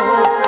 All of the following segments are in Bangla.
Ram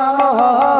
Ram Ram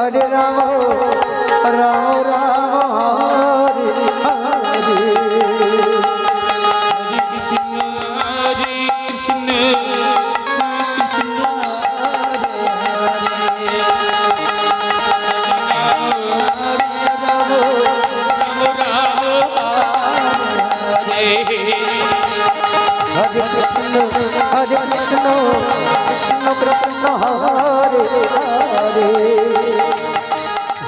Hare Ram Ram Ram Hare Hare. হরে কৃষ্ণ হরে কৃষ্ণ কৃষ্ণ হরে।